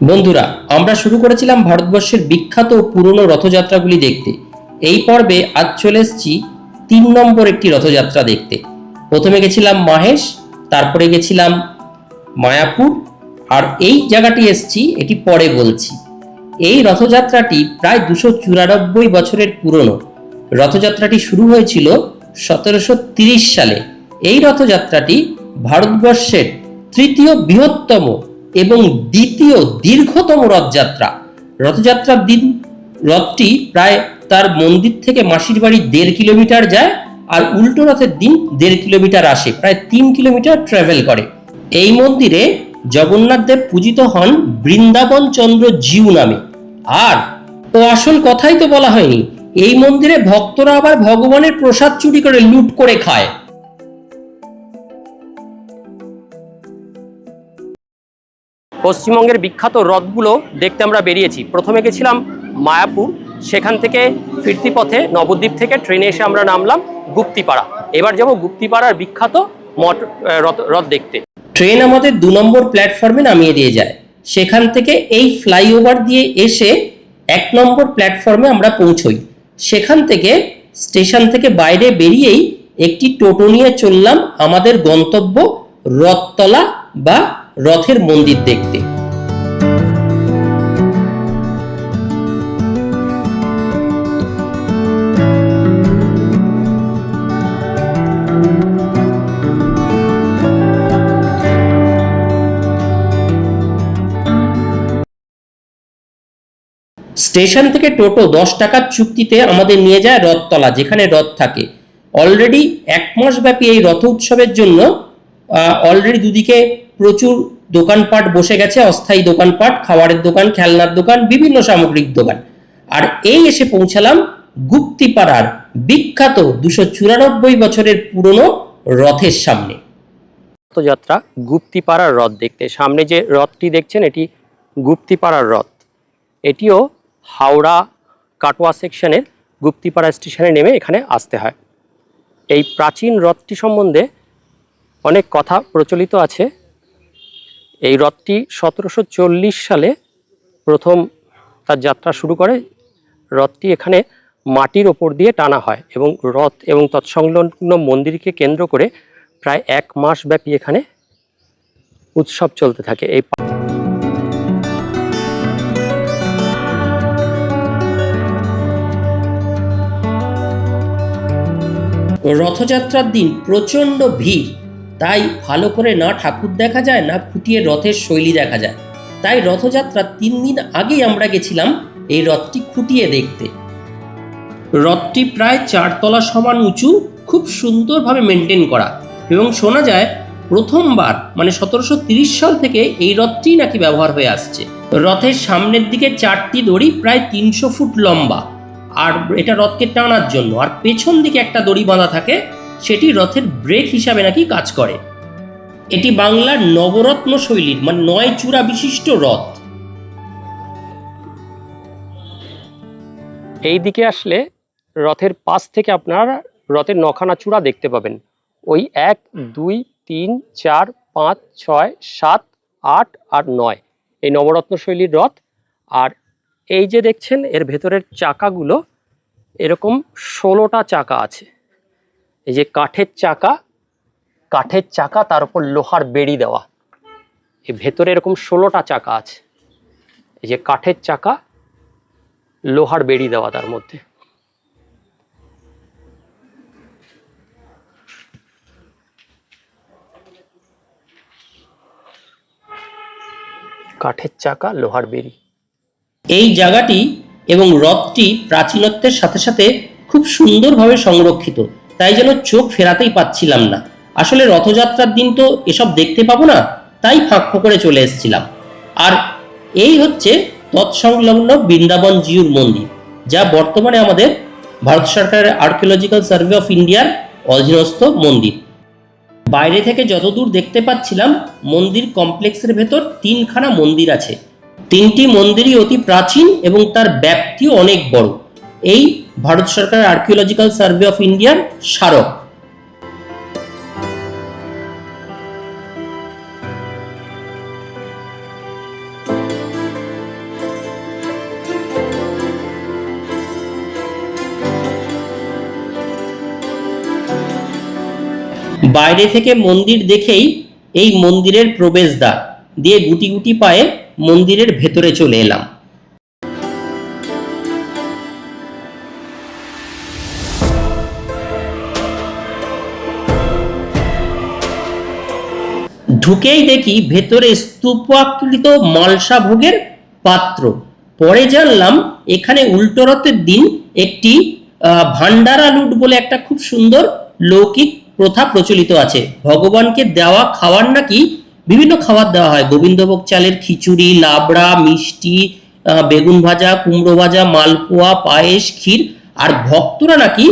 বন্ধুরা, আমরা শুরু করেছিলাম ভারতবর্ষের বিখ্যাত পুরনো রথযাত্রাগুলি দেখতে। এই পর্বে আজ চলে এসেছি তিন নম্বর একটি রথযাত্রা দেখতে। প্রথমে গেছিলাম মাহেশ, তারপরে গেছিলাম মায়াপুর, আর এই জায়গাটি এসছি, এটি পরে বলছি। এই রথযাত্রাটি প্রায় দুশো চুরানব্বই বছরের পুরনো। রথযাত্রাটি শুরু হয়েছিল সতেরোশো তিরিশ সালে। এই রথযাত্রাটি ভারতবর্ষের তৃতীয় বৃহত্তম এবং দ্বিতীয় দীর্ঘতম রথযাত্রা। রথযাত্রার দিন রথটি প্রায় তার মন্দির থেকে মাসির বাড়ি দেড় কিলোমিটার যায় আর উল্টো রথের দিন দেড় কিলোমিটার আসে, প্রায় তিন কিলোমিটার ট্রাভেল করে। এই মন্দিরে জগন্নাথ দেব পূজিত হন বৃন্দাবন চন্দ্র জিউ নামে। আর, ও আসল কথাই তো বলা হয়নি, এই মন্দিরে ভক্তরা আবার ভগবানের প্রসাদ চুরি করে লুট করে খায়। পশ্চিমবঙ্গের বিখ্যাত রথগুলো দেখতে আমরা বেরিয়েছি। প্রথমে গেছিলাম মায়াপুর, সেখান থেকে ফিরতি পথে নবদ্বীপ থেকে ট্রেনে এসে আমরা নামলাম গুপ্তিপাড়া। এবার যাব গুপ্তিপাড়ার বিখ্যাত মঠ রথ দেখতে। ট্রেন আমাদের দু নম্বর প্ল্যাটফর্মে নামিয়ে দিয়ে যায়। সেখান থেকে এই ফ্লাইওভার দিয়ে এসে এক নম্বর প্ল্যাটফর্মে আমরা পৌঁছই। সেখান থেকে স্টেশন থেকে বাইরে বেরিয়েই একটি টোটো নিয়ে চললাম আমাদের গন্তব্য রথতলা বা রথের মন্দির দেখতে। স্টেশন থেকে টোটো দশ টাকার চুক্তিতে আমাদের নিয়ে যায় রথতলা, যেখানে রথ থাকে। অলরেডি এক মাস ব্যাপী এই রথ উৎসবের জন্য অলরেডি দুদিকে প্রচুর দোকানপাট বসে গেছে, অস্থায়ী দোকানপাট, খাবারের দোকান, খেলনার দোকান, বিভিন্ন সামগ্রিক দোকান। আর এই এসে পৌঁছালাম গুপ্তিপাড়ার বিখ্যাত দুশো চুরানব্বই বছরের পুরনো রথের সামনে। রথযাত্রা গুপ্তিপাড়ার রথ দেখতে। সামনে যে রথটি দেখছেন, এটি গুপ্তিপাড়ার রথ। এটিও হাওড়া কাটোয়া সেকশনের গুপ্তিপাড়া স্টেশনে নেমে এখানে আসতে হয়। এই প্রাচীন রথটি সম্বন্ধে অনেক কথা প্রচলিত আছে। এই রথটি সতেরোশো চল্লিশ সালে প্রথম তার যাত্রা শুরু করে। রথটি এখানে মাটির ওপর দিয়ে টানা হয় এবং রথ এবং তৎসংলগ্ন মন্দিরকে কেন্দ্র করে প্রায় এক মাস ব্যাপী এখানে উৎসব চলতে থাকে। এই রথযাত্রার দিন প্রচণ্ড ভিড়। তাই ভালো করে না ঠাকুর দেখা যায়, না খুঁটিয়ে রথের শৈলী দেখা যায়। তাই রথযাত্রার তিন দিন আগেই আমরা গেছিলাম এই রথটি খুঁটিয়ে দেখতে। রথটি প্রায় চারতলা সমান উঁচু, খুব সুন্দরভাবে মেনটেন করা। এবং শোনা যায়, প্রথমবার মানে সতেরোশো তিরিশ সাল থেকে এই রথটি নাকি ব্যবহার হয়ে আসছে। রথের সামনের দিকে চারটি দড়ি প্রায় তিনশো ফুট লম্বা। আর এটা রথকে টানার জন্য। আর পেছন দিকে একটা দড়ি বাঁধা থাকে সেটি রথের ব্রেক হিসাবে নাকি কাজ করে। এটি বাংলার নবরত্ন শৈলীর মানে নয় চূড়া বিশিষ্ট রথ। এই দিকে আসলে রথের পাশ থেকে আপনার রথের নখানা চূড়া দেখতে পাবেন। ওই এক দুই তিন চার পাঁচ ছয় সাত আট আর নয়। এই নবরত্ন শৈলীর রথ। আর এই যে দেখছেন এর ভেতরের চাকাগুলো এরকম ষোলোটা চাকা আছে। এই যে কাঠের চাকা কাঠের চাকা তার উপর লোহার বেড়ি দেওয়া। এই ভেতরে এরকম ষোলোটা চাকা আছে। এই যে কাঠের চাকা, লোহার বেড়ি দেওয়া তার মধ্যে। কাঠের চাকা, লোহার বেড়ি। এই জায়গাটি এবং হ্রদটি প্রাচীনত্বের সাথে সাথে খুব সুন্দরভাবে সংরক্ষিত। তাই যেন চোখ ফেরাতেই পাচ্ছিলাম না। আসলে রথযাত্রার দিন তো এসব দেখতে পাবো না, তাই ফাঁক করে চলে এসেছিলাম। আর এই হচ্ছে তৎসংলগ্ন বৃন্দাবন জিউর মন্দির, যা বর্তমানে আমাদের ভারত সরকারের আর্কিওলজিক্যাল সার্ভে অফ ইন্ডিয়ার অধীনস্থ মন্দির। বাইরে থেকে যতদূর দেখতে পাচ্ছিলাম, মন্দির কমপ্লেক্সের ভেতর তিনখানা মন্দির আছে। তিনটি মন্দিরই অতি প্রাচীন এবং তার ব্যাপ্তিও অনেক বড়। এই ভারত সরকার আর্কিওলজিক্যাল সার্ভে অফ ইন্ডিয়ার স্মারক বাইরে থেকে মন্দির দেখেই এই মন্দিরের প্রবেশদ্বার। দিয়ে গুটি গুটি পায়ে মন্দিরের ভেতরে চলে এলাম। ঢুকেই দেখি ভেতরে স্তূপাকৃত মালসা ভোগের পাত্র। পরে জানলাম এখানে উল্টো রথের দিন একটি ভান্ডারা লুট বলে একটা খুব সুন্দর লৌকিক প্রথা প্রচলিত আছে। ভগবানকে দেওয়া খাবার নাকি বিভিন্ন খাবার দেওয়া হয়। গোবিন্দভোগ চালের খিচুড়ি, লাবড়া, মিষ্টি বেগুন ভাজা, কুমড়ো ভাজা, মালপোয়া, পায়েস, ক্ষীর আর ভক্তরা নাকি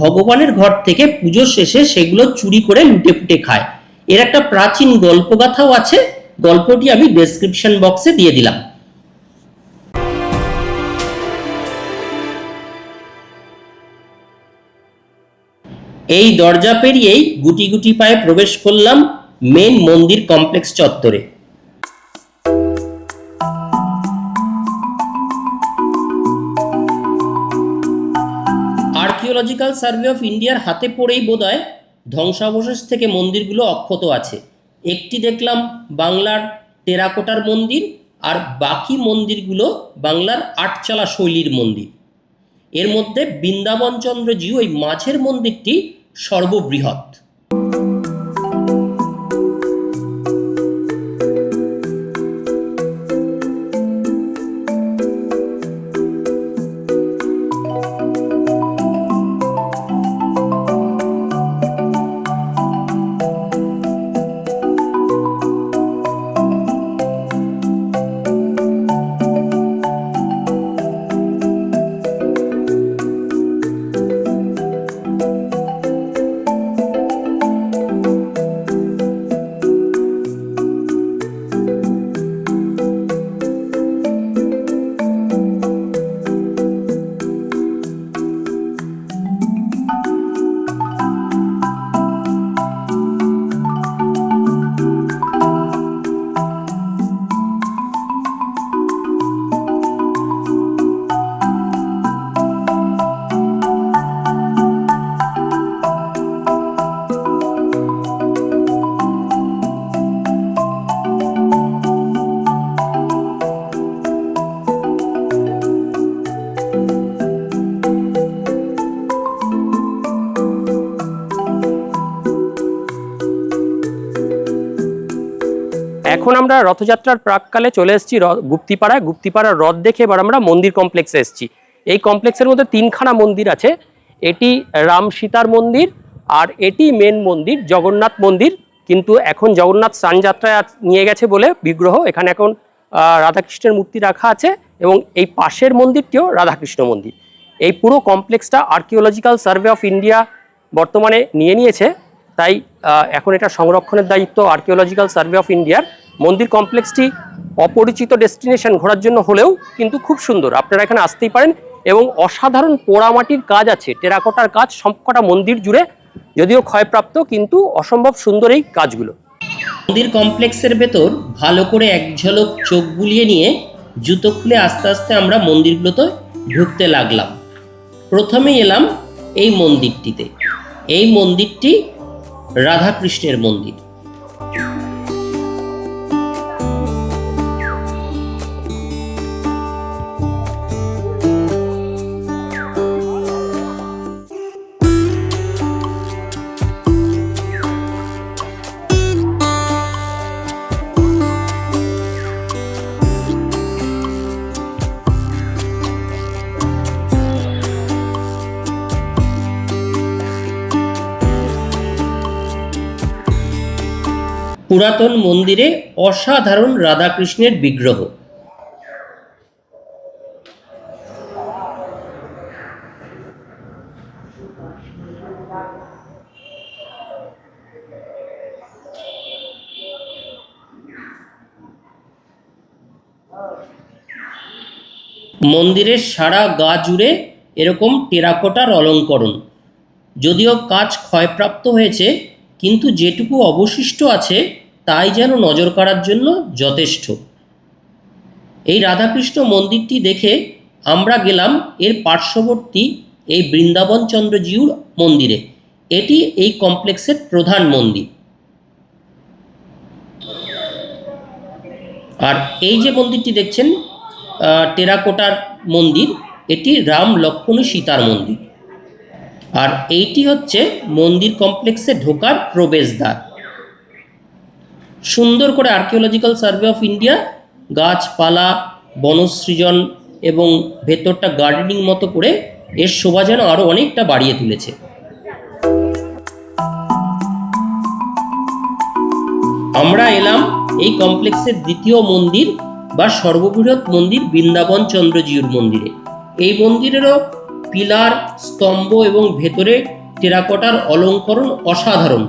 ভগবানের ঘর থেকে পুজো শেষে সেগুলো চুরি করে লুটে ফুটে খায়। এর একটা প্রাচীন গল্পগাথাও আছে, গল্পটি আমি ডেসক্রিপশন বক্সে দিয়ে দিলাম। এই দরজা পেরিয়েই গুটি গুটি পায়ে প্রবেশ করলাম মেন মন্দির কমপ্লেক্স চত্বরে। আর্কিওলজিক্যাল সার্ভে অফ ইন্ডিয়ার হাতে পড়েই বোধহয় ধ্বংসাবশেষ থেকে মন্দিরগুলো অক্ষত আছে। একটি দেখলাম বাংলার টেরাকোটার মন্দির আর বাকি মন্দিরগুলো বাংলার আটচালা শৈলীর মন্দির। এর মধ্যে বৃন্দাবন চন্দ্রজিউ ওই মাছের মন্দিরটি সর্ববৃহৎ। এখন আমরা রথযাত্রার প্রাককালে চলে এসেছি গুপ্তিপাড়ায়। গুপ্তিপাড়ার রথ দেখে এবার আমরা মন্দির কমপ্লেক্সে এসেছি। এই কমপ্লেক্সের মধ্যে তিনখানা মন্দির আছে। এটি রাম সীতার মন্দির আর এটি মেন মন্দির, জগন্নাথ মন্দির। কিন্তু এখন জগন্নাথ স্নানযাত্রায় আজ নিয়ে গেছে বলে বিগ্রহ। এখানে এখন রাধাকৃষ্ণের মূর্তি রাখা আছে এবং এই পাশের মন্দিরটিও রাধাকৃষ্ণ মন্দির। এই পুরো কমপ্লেক্সটা আর্কিওলজিক্যাল সার্ভে অফ ইন্ডিয়া বর্তমানে নিয়ে নিয়েছে। তাই এখন এটা সংরক্ষণের দায়িত্ব আর্কিওলজিক্যাল সার্ভে অফ ইন্ডিয়ার মন্দির কমপ্লেক্সটি অপরিচিত ডেস্টিনেশন ঘোরার জন্য হলেও কিন্তু খুব সুন্দর। আপনারা এখানে আসতেই পারেন এবং অসাধারণ পোড়ামাটির কাজ আছে। টেরাকোটার কাজ সবকটা মন্দির জুড়ে যদিও ক্ষয়প্রাপ্ত, কিন্তু অসম্ভব সুন্দর এই কাজগুলো। মন্দির কমপ্লেক্সের ভেতর ভালো করে এক ঝলক চোখ বুলিয়ে নিয়ে জুতো খুলে আস্তে আস্তে আমরা মন্দিরগুলোতে ঢুকতে লাগলাম। প্রথমেই এলাম এই মন্দিরটিতে। এই মন্দিরটি রাধাকৃষ্ণের মন্দির। পুরাতন মন্দিরে অসাধারণ রাধাকৃষ্ণের বিগ্রহ। মন্দিরের সারা গা জুড়ে এরকম টেরাকোটার অলঙ্করণ। যদিও কাজ ক্ষয়প্রাপ্ত হয়েছে, কিন্তু যেটুকু অবশিষ্ট আছে তাই যেন নজর কাড়ার জন্য যথেষ্ট। এই রাধাকৃষ্ণ মন্দিরটি দেখে আমরা গেলাম এর পার্শ্ববর্তী এই বৃন্দাবন চন্দ্রজিউর মন্দিরে। এটি এই কমপ্লেক্সের প্রধান মন্দির। আর এই যে মন্দিরটি দেখছেন টেরাকোটার মন্দির, এটি রাম লক্ষ্মণ সীতার মন্দির। আর এইটি হচ্ছে মন্দির কমপ্লেক্সে ঢোকার প্রবেশদ্বার। সুন্দর করে আর্কিওলজিক্যাল সার্ভে অফ ইন্ডিয়া গাছপালা, বনসৃজন এবং ভেতরটা গার্ডেনিং মতো করে এর শোভা যেন আরও অনেকটা বাড়িয়ে তুলেছে। আমরা এলাম এই কমপ্লেক্সের দ্বিতীয় মন্দির বা সর্ববৃহৎ মন্দির বৃন্দাবন চন্দ্রজিউর মন্দিরে। এই মন্দিরেরও পিলার, স্তম্ভ এবং ভেতরে টেরাকোটার অলঙ্করণ অসাধারণ।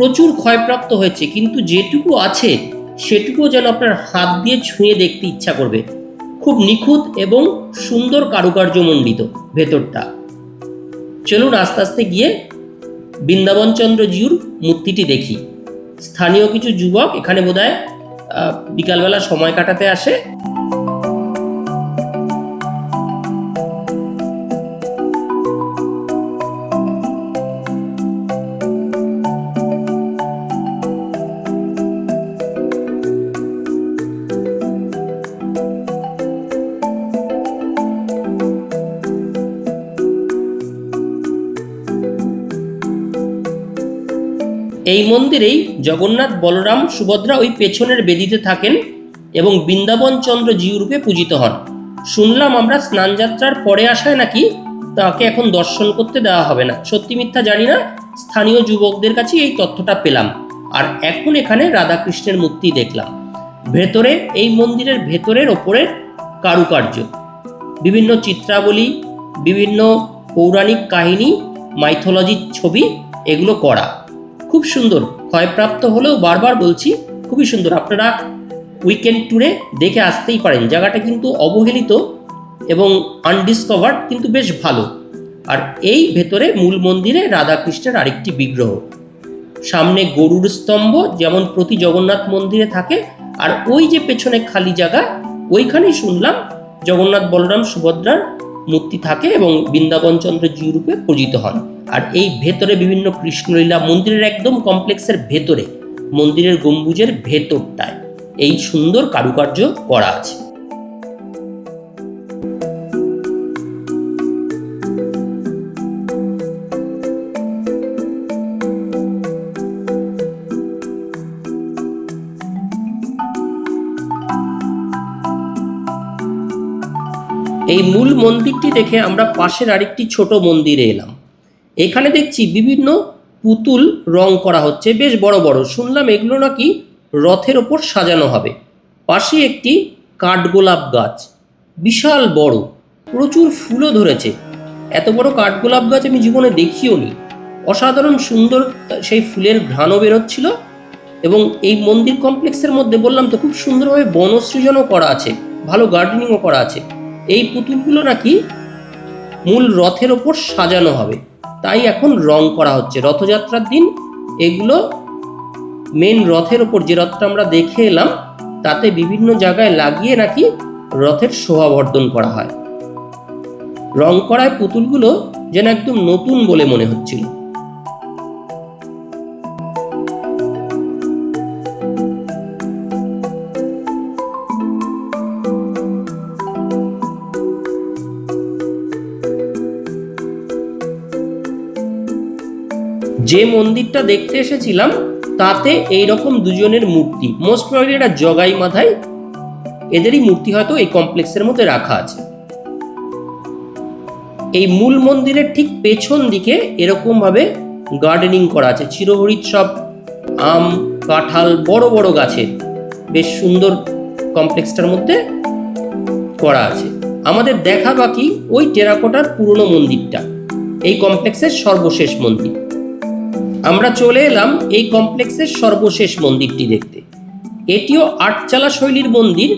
প্রচুর ক্ষয়প্রাপ্ত হয়েছে, কিন্তু যেটুকু আছে সেটুকু যেন আপনার হাত দিয়ে ছুঁয়ে দেখতে ইচ্ছা করবে। খুব নিখুঁত এবং সুন্দর কারুকার্যমণ্ডিত ভেতরটা। চলুন আস্তে আস্তে গিয়ে বৃন্দাবন চন্দ্র জিউর মূর্তিটি দেখি। স্থানীয় কিছু যুবক এখানে বোধহয় বিকালবেলা সময় কাটাতে আসে। এই মন্দিরেই জগন্নাথ বলরাম সুভদ্রা ওই পেছনের বেদিতে থাকেন এবং বৃন্দাবন চন্দ্র জিউরূপে পূজিত হন। শুনলাম আমরা স্নানযাত্রার পরে আসায় নাকি তাকে এখন দর্শন করতে দেওয়া হবে না। সত্যি মিথ্যা জানি না, স্থানীয় যুবকদের কাছে এই তথ্যটা পেলাম। আর এখন এখানে রাধাকৃষ্ণের মূর্তি দেখলাম। ভেতরে, এই মন্দিরের ভেতরের ওপরের কারুকার্য। বিভিন্ন চিত্রাবলী, বিভিন্ন পৌরাণিক কাহিনী মাইথোলজির ছবি, এগুলো করা। খুব সুন্দর। ক্ষয়প্রাপ্ত হলেও বারবার বলছি, খুবই সুন্দর। আপনারা উইকেন্ড ট্যুরে দেখে আসতেই পারেন। জায়গাটা কিন্তু অবহেলিত এবং আনডিসকভার্ড কিন্তু বেশ ভালো। আর এই ভেতরে মূল মন্দিরে রাধাকৃষ্ণের আরেকটি বিগ্রহ। সামনে গরুর স্তম্ভ, যেমন প্রতি জগন্নাথ মন্দিরে থাকে। আর ওই যে পেছনে খালি জায়গা, ওইখানেই শুনলাম জগন্নাথ বলরাম সুভদ্রার মূর্তি থাকে এবং বৃন্দাবন চন্দ্র রূপে পূজিত হন। আর এই ভেতরে বিভিন্ন কৃষ্ণলীলা মন্দিরের একদম কমপ্লেক্সের ভেতরে, মন্দিরের গম্বুজের ভেতরটায় এই সুন্দর কারুকার্য করা আছে। এই মূল মন্দিরটি দেখে আমরা পাশের আরেকটি ছোট মন্দিরে এলাম। এখানে দেখছি বিভিন্ন পুতুল রং করা হচ্ছে, বেশ বড় বড়। শুনলাম এগুলো নাকি রথের ওপর সাজানো হবে। পাশে একটি কাঠগোলাপ গাছ, বিশাল বড়, প্রচুর ফুলও ধরেছে। এত বড় কাঠগোলাপ গাছ আমি জীবনে দেখিও নি। অসাধারণ সুন্দর সেই ফুলের ঘ্রাণও বেরোচ্ছিল এবং এই মন্দির কমপ্লেক্সের মধ্যে বললাম তো খুব সুন্দরভাবে বনসৃজনও করা আছে, ভালো গার্ডেনিংও করা আছে। এই পুতুলগুলো নাকি মূল রথের ওপর সাজানো হবে। তাই এখন রং করা হচ্ছে। রথযাত্রার দিন এগুলো মেন রথের ওপর যে রথটা আমরা দেখে এলাম, তাতে বিভিন্ন জায়গায় লাগিয়ে নাকি রথের শোভাবর্ধন করা হয়। রং করায় পুতুলগুলো যেন একদম নতুন বলে মনে হচ্ছিল। যে মন্দিরটা দেখতে এসেছিলাম, তাতে এই রকম দুজনের মূর্তি। মোস্ট প্রবলি এটা জগাই মাথায় এদেরই মূর্তি হয়তো এই কমপ্লেক্সের মধ্যে রাখা আছে। এই মূল মন্দিরের ঠিক পেছন দিকে এরকম ভাবে গার্ডেনিং করা আছে। চিরহরিৎ সব আম, কাঁঠাল, বড় বড় গাছের বেশ সুন্দর কমপ্লেক্সটার মধ্যে করা আছে। আমাদের দেখা বাকি ওই টেরাকোটার পুরনো মন্দিরটা। এই কমপ্লেক্সের সর্বশেষ মন্দির। আমরা চলে এলাম এই কমপ্লেক্সের সর্বশেষ মন্দিরটি দেখতে। এটিও আটচালা শৈলীর মন্দির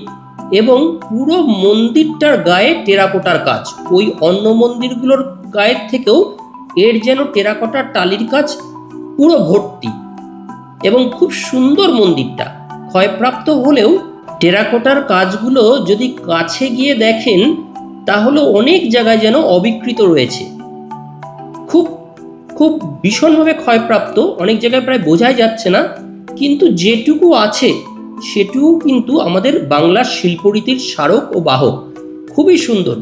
এবং পুরো মন্দিরটার গায়ে টেরাকোটার কাজ। ওই অন্য মন্দিরগুলোর গায়ের থেকেও এর যেন টেরাকোটার টালির কাজ পুরো ভর্তি এবং খুব সুন্দর মন্দিরটা। ক্ষয়প্রাপ্ত হলেও টেরাকোটার কাজগুলো যদি কাছে গিয়ে দেখেন, তাহলে অনেক জায়গায় যেন অবিকৃত রয়েছে। খুব খুব ভীষণভাবে ক্ষয়প্রাপ্ত, অনেক জায়গায় প্রায় বোঝাই যাচ্ছে না, কিন্তু যেটুকু আছে, সেটুকু কিন্তু আমাদের বাংলার শিল্পরীতির স্মারক ও বাহক। খুবই সুন্দর।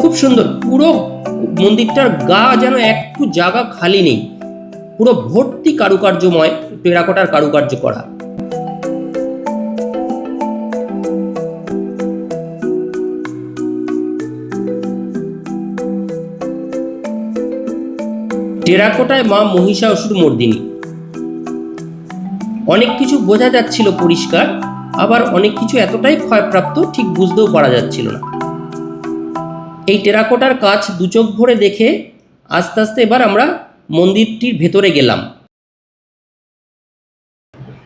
খুব সুন্দর, পুরো মন্দিরটার গা যেন একটু জায়গা খালি নেই। পুরো ভর্তি কারুকার্যময়, টেরাকোটার কারুকার্য করা। টেরাকোটায় মা মহিষাসুর মর্দিনী। অনেক কিছু বোঝা যাচ্ছিল পরিষ্কার, আবার অনেক কিছু এতটাই ক্ষয়প্রাপ্ত ঠিক বুঝতেও পারা যাচ্ছিল না। এই টেরাকোটার কাজ দুচোখ ভরে দেখে আস্তে আস্তে এবার আমরা মন্দিরটির ভেতরে গেলাম।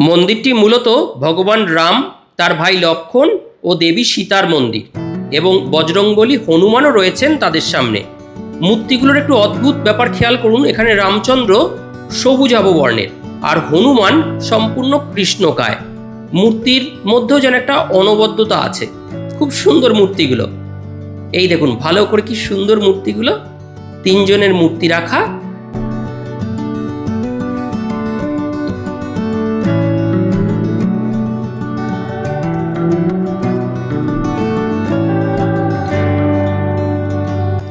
মন্দিরটি মূলত ভগবান রাম, তার ভাই লক্ষণ ও দেবী সীতার মন্দির এবং বজরংবলী হনুমানও রয়েছেন তাদের সামনে। মূর্তিগুলোর একটু অদ্ভুত ব্যাপার খেয়াল করুন, এখানে রামচন্দ্র সবুজাভ বর্ণের আর হনুমান সম্পূর্ণ কৃষ্ণকায়। মূর্তির মধ্যেও যেন একটা অনবদ্যতা আছে। খুব সুন্দর মূর্তিগুলো। এই দেখুন, ভালো করে কি সুন্দর মূর্তিগুলো? তিনজনের মূর্তি রাখা।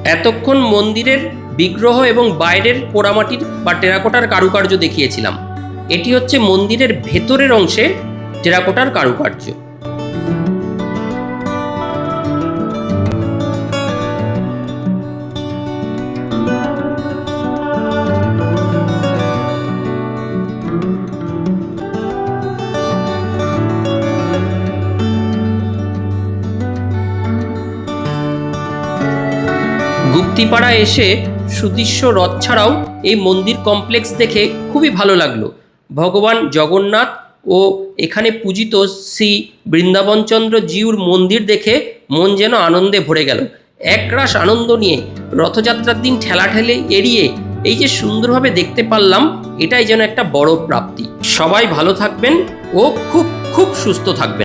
এতক্ষণ মন্দিরের বিগ্রহ এবং বাইরের পোড়ামাটির বা টেরাকোটার কারুকার্য দেখিয়েছিলাম। এটি হচ্ছে মন্দিরের ভেতরের অংশে টেরাকোটার কারুকার্য। গুপ্তিপাড়া এসে সুদৃশ্য রথ ছাড়াও এই মন্দির কমপ্লেক্স দেখে খুবই ভালো লাগল। ভগবান জগন্নাথ ও এখানে পূজিত শ্রী বৃন্দাবনচন্দ্র জিউর মন্দির দেখে মন যেন আনন্দে ভরে গেল। একরাশ আনন্দ নিয়ে রথযাত্রার দিন ঠেলাঠেলে এড়িয়ে এই যে সুন্দরভাবে দেখতে পারলাম, এটাই যেন একটা বড় প্রাপ্তি। সবাই ভালো থাকবেন ও খুব খুব সুস্থ থাকবেন।